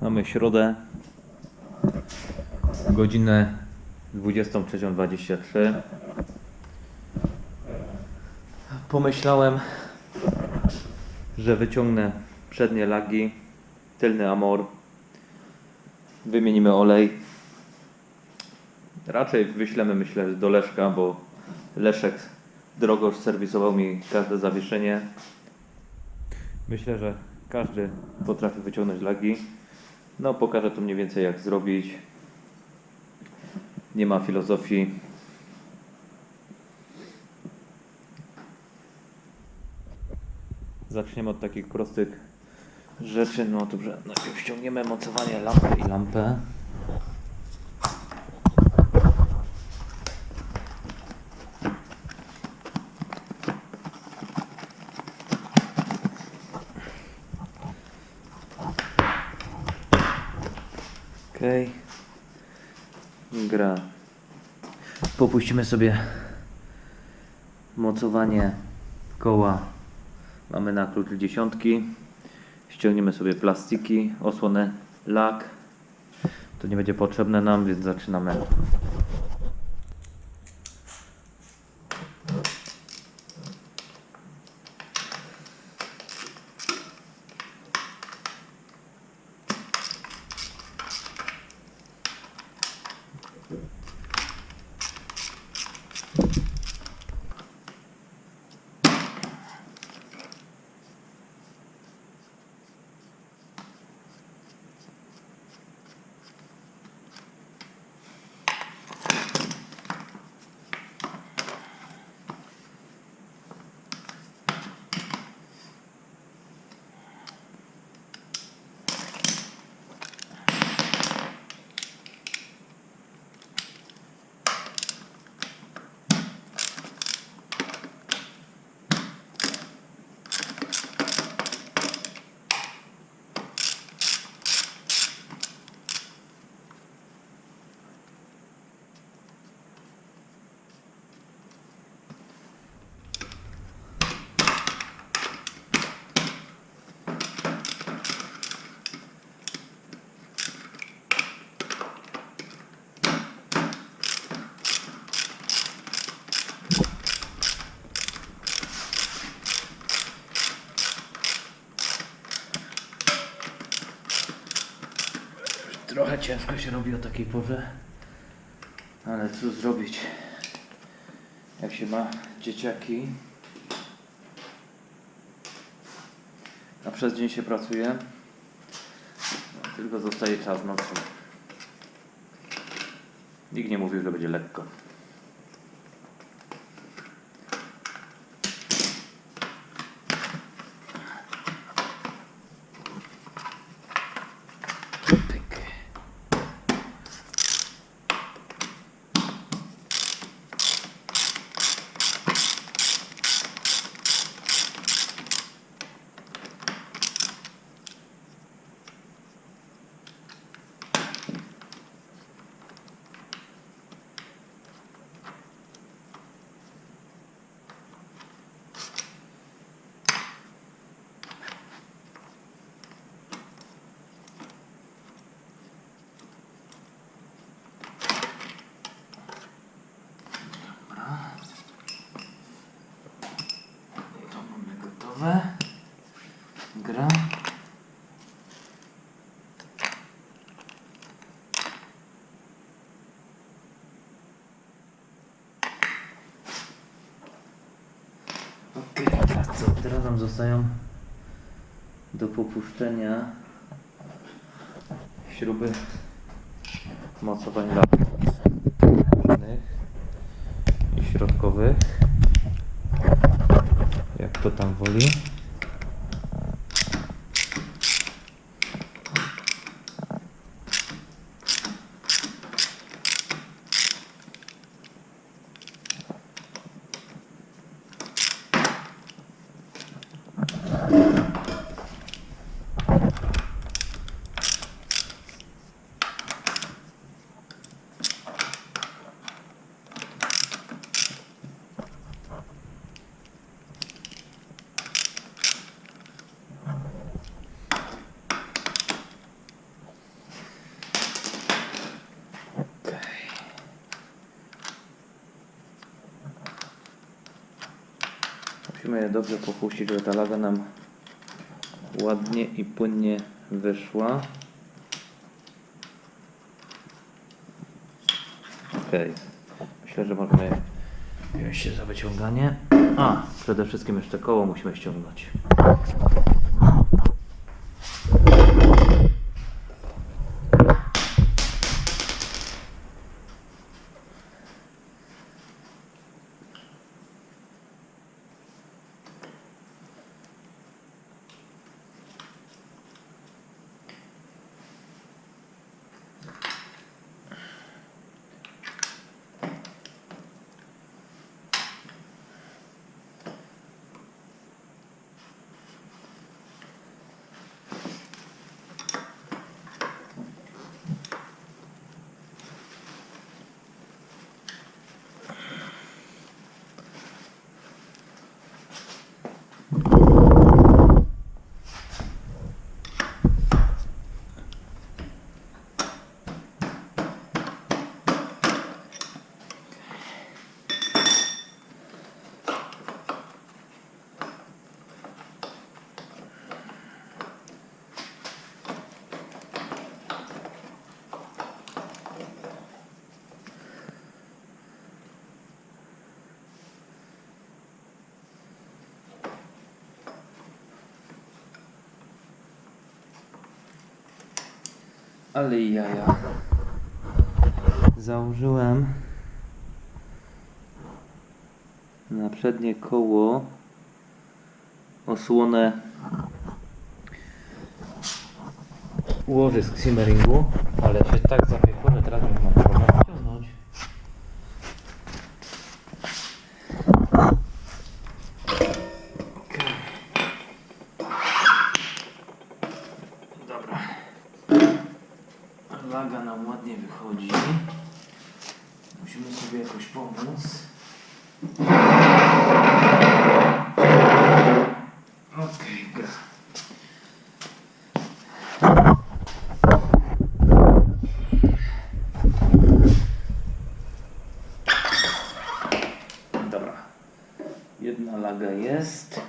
Mamy środę, godzinę 23.23. Pomyślałem, że wyciągnę przednie lagi, tylny amor, wymienimy olej. Raczej wyślemy, myślę, do Leszka, bo Leszek drogo serwisował mi każde zawieszenie. Myślę, że każdy potrafi wyciągnąć lagi. No, pokażę tu mniej więcej jak zrobić. Nie ma filozofii. Zaczniemy od takich prostych rzeczy. No dobrze, najpierw ściągniemy mocowanie lampy i lampę. Okej. Gra. Popuścimy sobie mocowanie koła. Mamy na klucz dziesiątki. Ściągniemy sobie plastiki, osłonę lak. To nie będzie potrzebne nam, więc zaczynamy. Trochę ciężko się robi o takiej porze, ale co zrobić? Jak się ma dzieciaki, a przez dzień się pracuje, no, tylko zostaje czas nocy. Nikt nie mówił, że będzie lekko. Gotowe. Gra. Okej, teraz co? Teraz nam zostają do popuszczenia śruby mocowań lat i środkowych to Musimy dobrze popuścić, żeby ta laga nam ładnie i płynnie wyszła. Okej. Myślę, że możemy wziąć się za wyciąganie. A, przede wszystkim jeszcze koło musimy ściągnąć. Ale jaja. Założyłem na przednie koło osłonę łożysk simmeringu, ale się tak zapiekło, że teraz już mam problem ściągnąć. Dobra. Laga nam ładnie wychodzi. Musimy sobie jakoś pomóc. Okej, gra. Dobra. Jedna laga jest.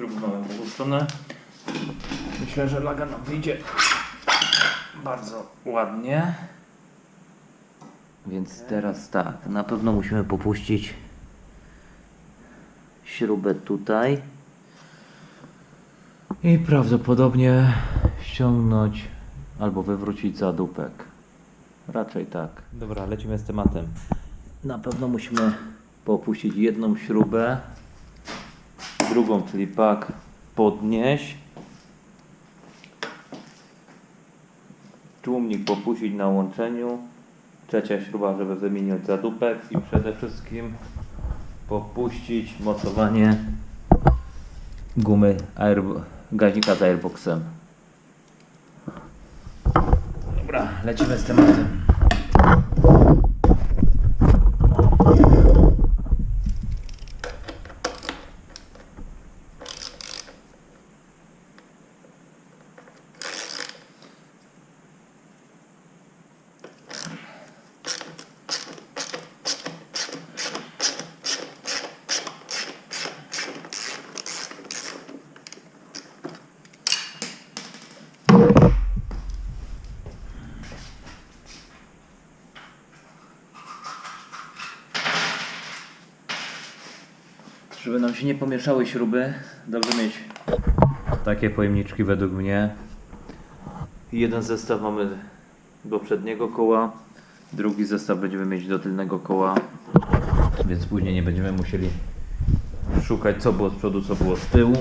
Mamy połączone. Myślę, że laga nam wyjdzie bardzo ładnie. Więc teraz tak, na pewno musimy popuścić śrubę tutaj. I prawdopodobnie ściągnąć albo wywrócić zadupek. Raczej tak. Dobra, lecimy z tematem. Na pewno musimy popuścić jedną śrubę, drugą, czyli pak podnieść. Tłumnik popuścić na łączeniu. Trzecia śruba, żeby wymienić zadupek i przede wszystkim popuścić mocowanie gumy air, gaźnika z airboxem. Dobra, lecimy z tematem. Żeby nam się nie pomieszały śruby, dobrze mieć takie pojemniczki według mnie. Jeden zestaw mamy do przedniego koła, drugi zestaw będziemy mieć do tylnego koła, więc później nie będziemy musieli szukać co było z przodu, co było z tyłu.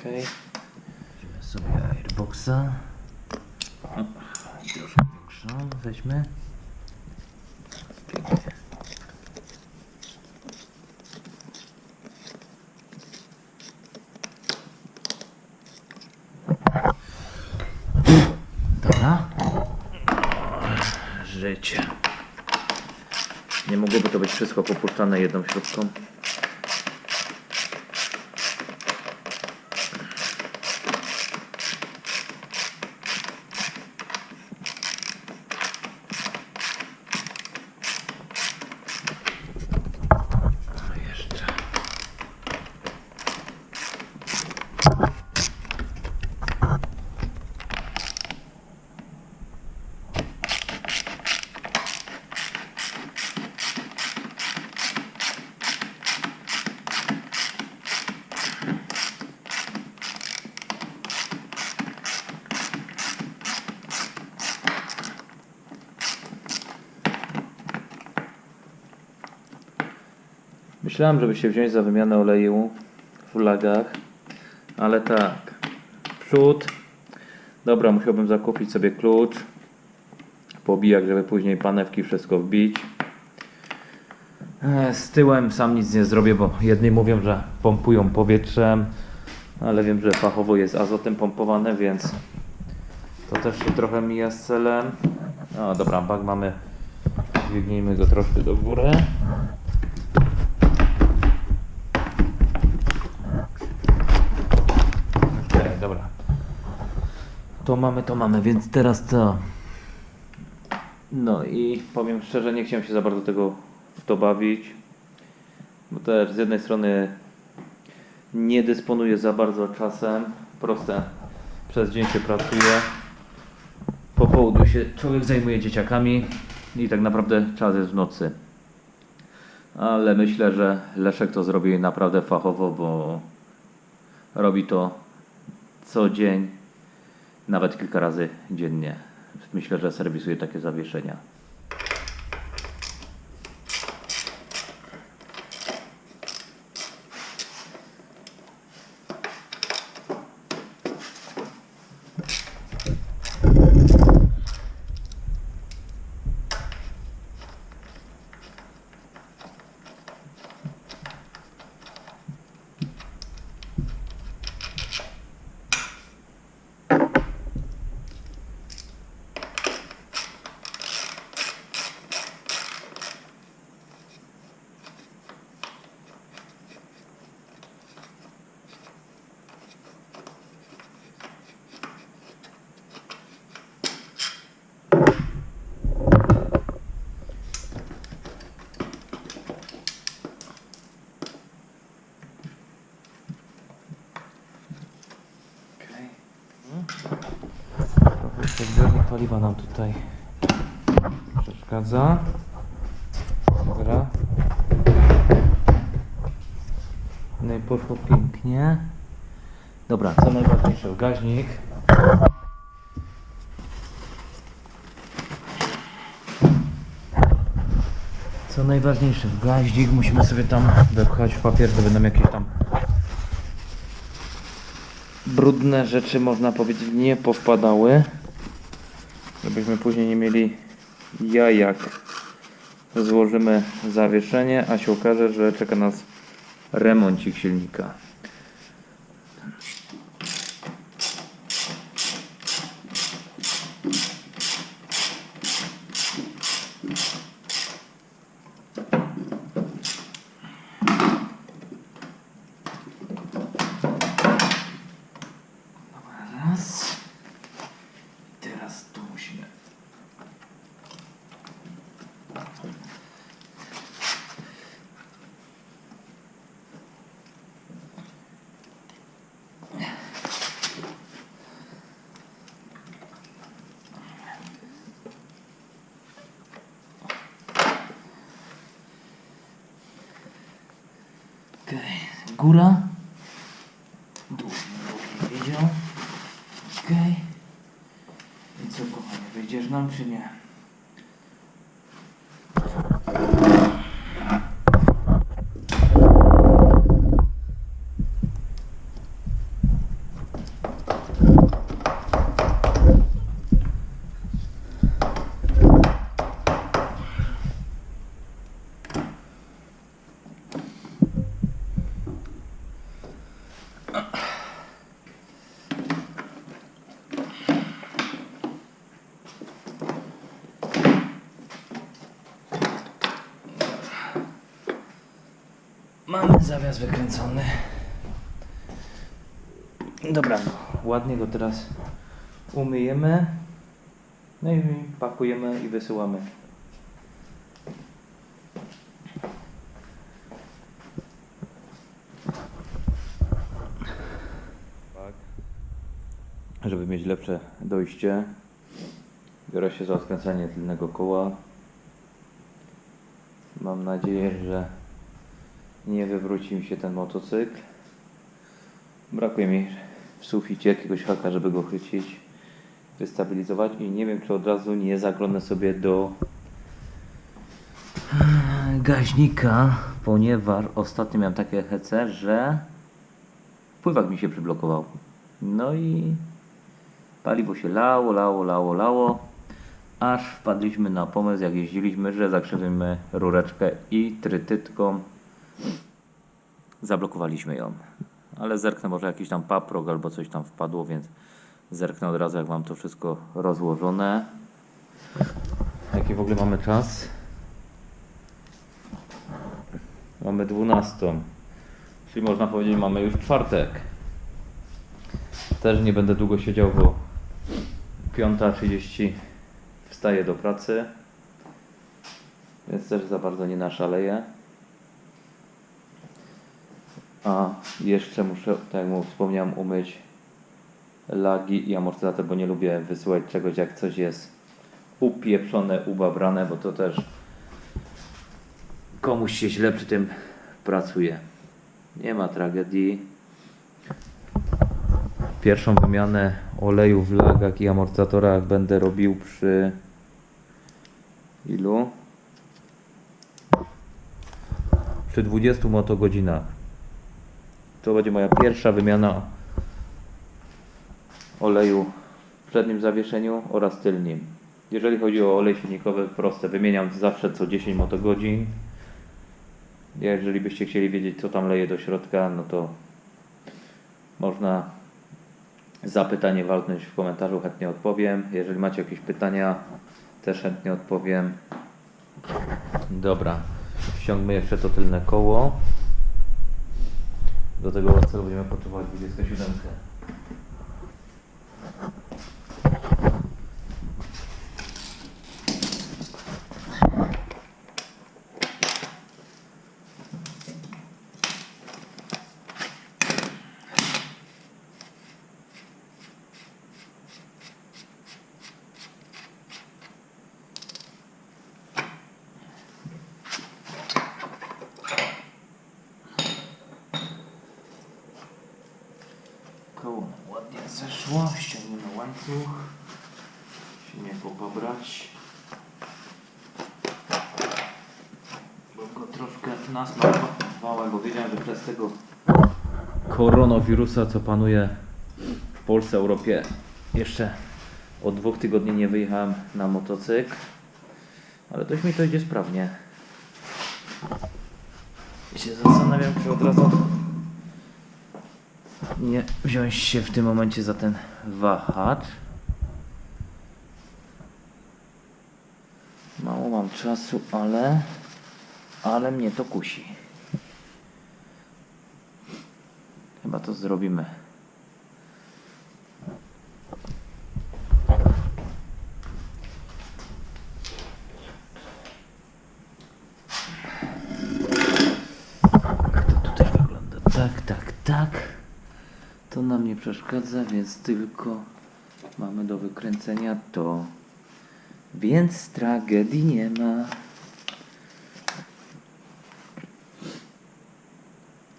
Okej. Weźmy sobie airboxa. Troszkę większą weźmy. Pięknie. Dobra. Życie. Nie mogłoby to być wszystko popuszczane jedną śrubką. Myślałem, żeby się wziąć za wymianę oleju w lagach, ale tak. Przód. Dobra, musiałbym zakupić sobie klucz. Pobijak, żeby później panewki wszystko wbić. E, Z tyłem sam nic nie zrobię, bo jedni mówią, że pompują powietrzem, ale wiem, że fachowo jest azotem pompowane, więc to też się trochę mija z celem. No dobra, bak mamy. Dźwignijmy go troszkę do góry. Okej, dobra. To mamy, to mamy, więc teraz co? No i powiem szczerze, nie chciałem się za bardzo tego w to bawić. Bo też z jednej strony nie dysponuję za bardzo czasem. Proste, przez dzień się pracuje. Po południu się człowiek zajmuje dzieciakami i tak naprawdę czas jest w nocy. Ale myślę, że Leszek to zrobi naprawdę fachowo, bo robi to co dzień, nawet kilka razy dziennie. Myślę, że serwisuje takie zawieszenia. Trochę jeszcze zbiornik paliwa nam tutaj przeszkadza. Dobra. No i poszło pięknie. Dobra, co najważniejsze, gaźnik. Co najważniejsze, w gaździk musimy sobie tam wepchać papier, żeby nam jakieś tam brudne rzeczy, można powiedzieć, nie powpadały. Żebyśmy później nie mieli jajak. Złożymy zawieszenie, a się okaże, że czeka nas remoncik silnika. Dół, dół nie wiedział. Okej. I co kochanie, wyjdziesz nam czy nie? Mamy zawias wykręcony. Dobra, ładnie go teraz umyjemy. No i pakujemy i wysyłamy. Tak. Żeby mieć lepsze dojście, biorę się za odkręcanie tylnego koła. Mam nadzieję, że nie wywróci mi się ten motocykl. Brakuje mi w suficie jakiegoś haka, żeby go chwycić, wystabilizować i nie wiem, czy od razu nie zaglądnę sobie do gaźnika, ponieważ ostatnio miałem takie hece, że pływak mi się przyblokował. No i paliwo się lało, lało, lało, lało, aż wpadliśmy na pomysł, jak jeździliśmy, że zakrzywimy rureczkę i trytytką zablokowaliśmy ją. Ale zerknę, może jakiś tam paprok albo coś tam wpadło, więc zerknę od razu, jak mam to wszystko rozłożone. Jaki w ogóle mamy czas? Mamy 12. Czyli można powiedzieć, mamy już czwartek. Też nie będę długo siedział, bo 5.30 wstaję do pracy. Więc też za bardzo nie naszaleję. A jeszcze muszę, tak jak wspomniałem, umyć lagi i amortyzator, bo nie lubię wysyłać czegoś, jak coś jest upieprzone, ubabrane, bo to też komuś się źle przy tym pracuje. Nie ma tragedii. Pierwszą wymianę oleju w lagach i amortyzatorach będę robił przy ilu? Przy 20 motogodzinach. To będzie moja pierwsza wymiana oleju w przednim zawieszeniu oraz tylnim. Jeżeli chodzi o olej silnikowy, proste. Wymieniam zawsze co 10 motogodzin. Jeżeli byście chcieli wiedzieć, co tam leje do środka, no to można zapytanie walnąć w komentarzu, chętnie odpowiem. Jeżeli macie jakieś pytania, też chętnie odpowiem. Dobra, ściągmy jeszcze to tylne koło. Do tego celu będziemy potrzebować 27. Koło nam ładnie zeszło, ściągniemy łańcuch. Się nie pobrać. Bo go troszkę nasmarowałem, bo wiedziałem, że przez tego koronawirusa, co panuje w Polsce, Europie, jeszcze od dwóch tygodni nie wyjechałem na motocykl. Ale dość mi to idzie sprawnie. I się zastanawiam, czy od razu nie wziąć się w tym momencie za ten wahacz. Mało mam czasu, ale ale mnie to kusi. Chyba to zrobimy. Jak to tutaj wygląda? Tak, tak, tak. To nam nie przeszkadza, więc tylko mamy do wykręcenia to. Więc tragedii nie ma.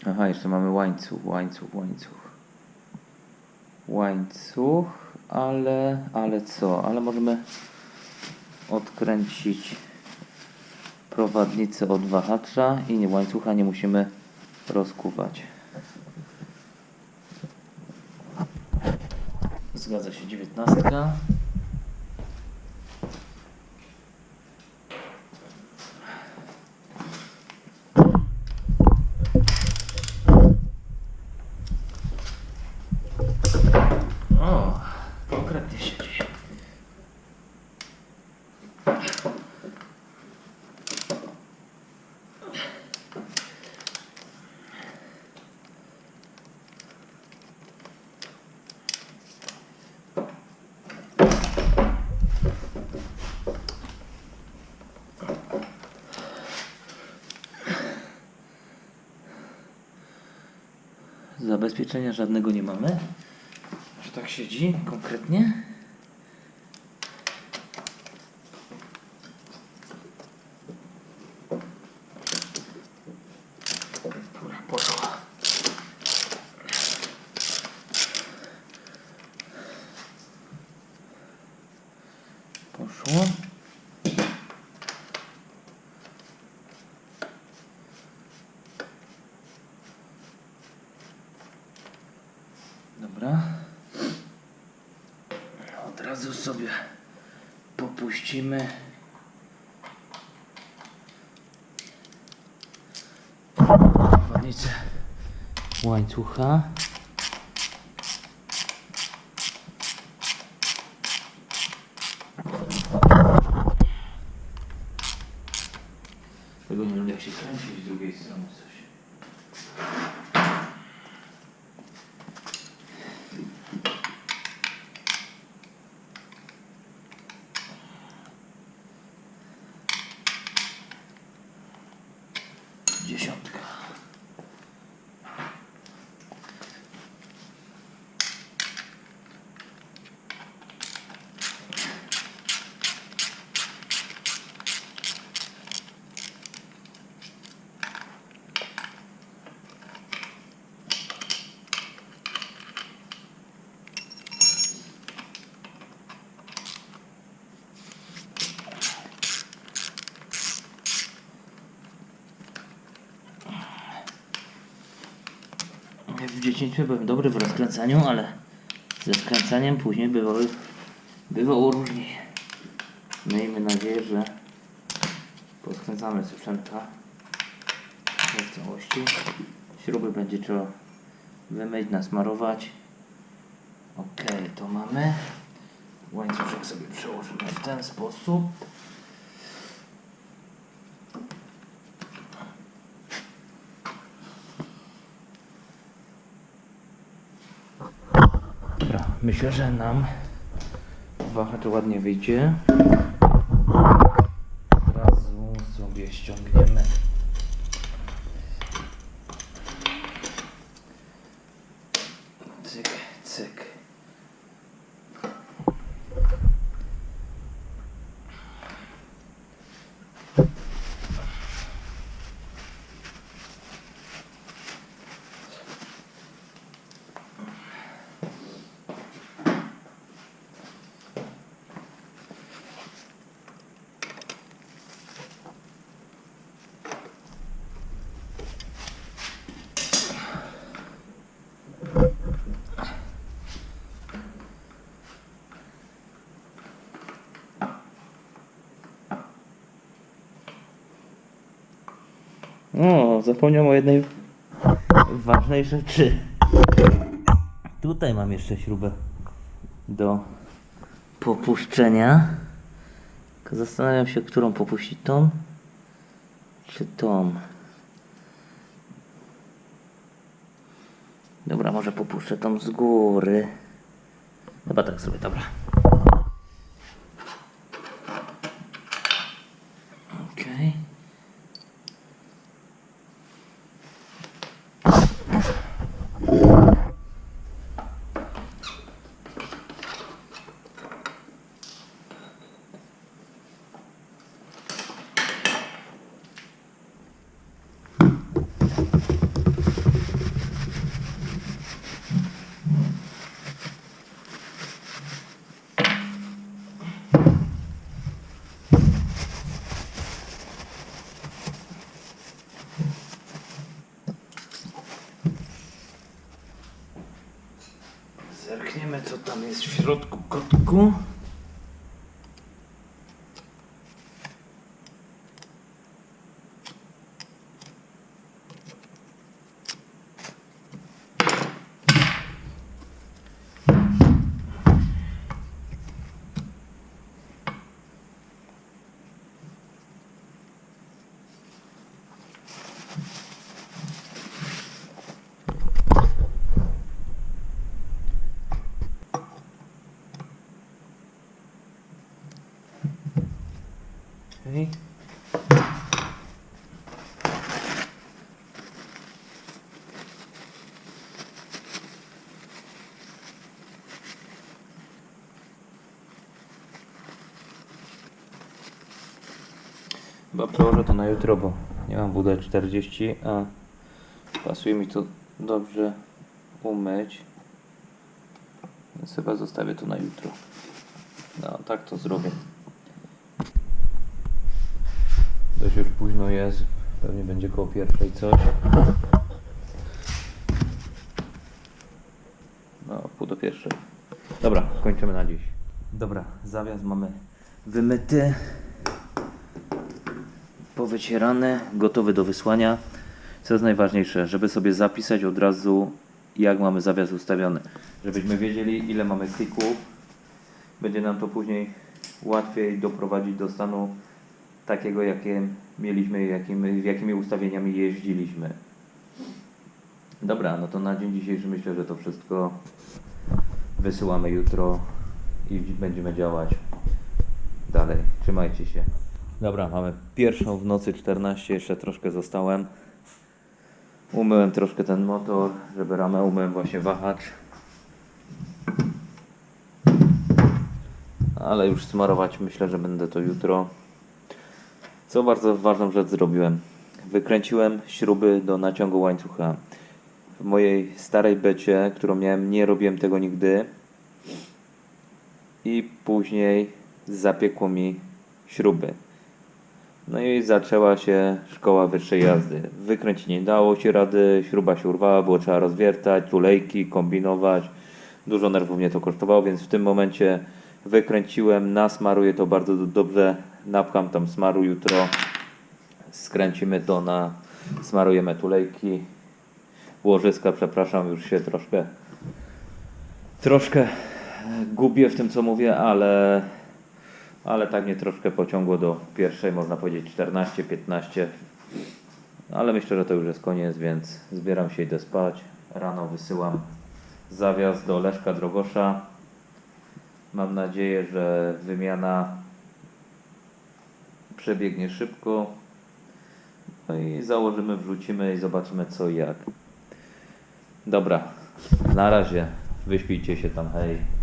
Aha, jeszcze mamy łańcuch, łańcuch, łańcuch. Łańcuch, ale, ale co? Ale możemy odkręcić prowadnicę od wahacza i nie, łańcucha nie musimy rozkuwać. Zgadza się, dziewiętnastka. O, konkretnie siedzi. Zabezpieczenia żadnego nie mamy. Że tak siedzi konkretnie? Poszło. Dobra. Od razu sobie popuścimy. Prowadnicę łańcucha. Tego nie lubię jak się kręci z drugiej strony coś. Dziesiątka. W dzieciństwie byłem dobry w rozkręcaniu, ale ze skręcaniem później bywały, bywało różnie. Miejmy nadzieję, że poskręcamy sprzęta w całości. Śruby będzie trzeba wymyć, nasmarować. Ok, to mamy. Łańcuszek sobie przełożymy w ten sposób. Dobra, myślę, że nam wahacz ładnie wyjdzie. Od razu sobie ściągniemy. Cyk, cyk. O, zapomniałem o jednej ważnej rzeczy. Tutaj mam jeszcze śrubę do popuszczenia. Zastanawiam się, którą popuścić. Tą czy tą. Dobra, może popuszczę tą z góry. Chyba tak sobie, dobra. Okej. tam jest w środku kotku? Okej. Chyba przełożę to na jutro, bo nie mam WD-40, a pasuje mi to dobrze umyć. Więc chyba zostawię to na jutro. No, tak to zrobię. Dość już późno jest, pewnie będzie koło pierwszej coś. No, pół do pierwszej. Dobra, kończymy na dziś. Dobra, zawias mamy wymyty, powycierany, gotowy do wysłania. Co jest najważniejsze, żeby sobie zapisać od razu, jak mamy zawias ustawiony. Żebyśmy wiedzieli, ile mamy klików. Będzie nam to później łatwiej doprowadzić do stanu takiego, jakie mieliśmy, jakim, jakimi ustawieniami jeździliśmy. Dobra, no to na dzień dzisiejszy myślę, że to wszystko wysyłamy jutro i będziemy działać dalej. Trzymajcie się. Dobra, mamy pierwszą w nocy 14, jeszcze troszkę zostałem. Umyłem troszkę ten motor, żeby ramę umyłem właśnie wahacz. Ale już smarować myślę, że będę to jutro. Co bardzo ważną rzecz zrobiłem. Wykręciłem śruby do naciągu łańcucha. W mojej starej becie, którą miałem, nie robiłem tego nigdy. I później zapiekło mi śruby. No i zaczęła się szkoła wyższej jazdy. Wykręcić nie dało się rady, śruba się urwała, było trzeba rozwiertać, tulejki, kombinować. Dużo nerwów mnie to kosztowało, więc w tym momencie wykręciłem, nasmaruję to bardzo do- dobrze, napcham tam smaru jutro, skręcimy to na, smarujemy tulejki, łożyska, przepraszam, już się troszkę, troszkę gubię w tym co mówię, ale, ale tak mnie troszkę pociągło do pierwszej, można powiedzieć 14, 15, ale myślę, że to już jest koniec, więc zbieram się, idę spać, rano wysyłam zawias do Leszka Drogosza, Mam nadzieję, że wymiana przebiegnie szybko. No i założymy, wrzucimy i zobaczymy co i jak. Dobra, na razie. Wyśpijcie się tam, hej.